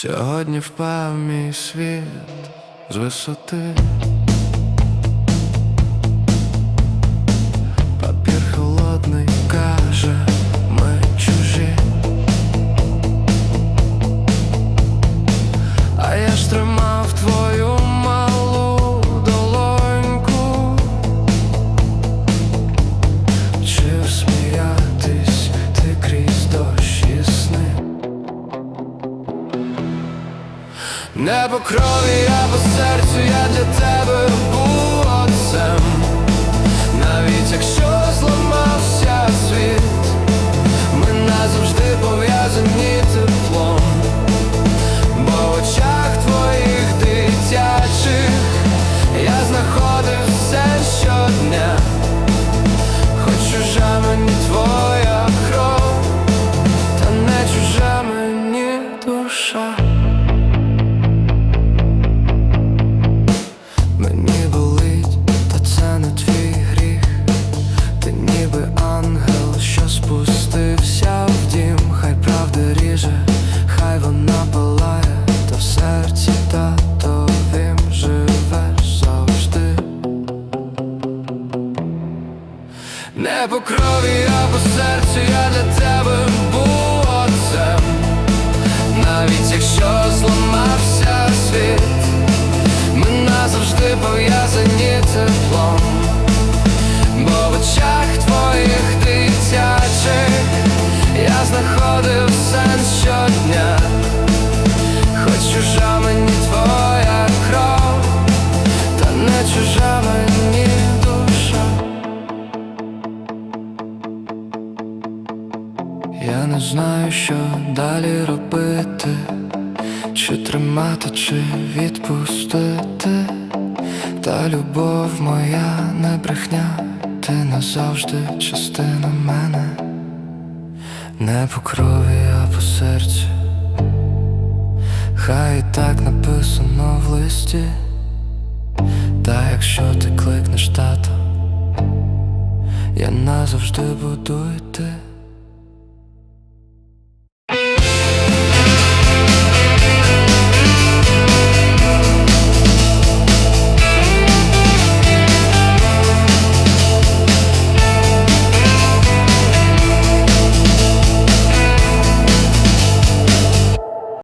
Сьогодні впав мій світ з висоти. Не по крові, або серцю я для тебе був Не по крові, а по серцю я для тебе Я не знаю, що далі робити. Чи тримати, чи відпустити, та любов моя не брехня, ти назавжди частина мене, не по крові, а по серцю. Хай і так написано в листі, та якщо ти кликнеш тато, я назавжди буду йти.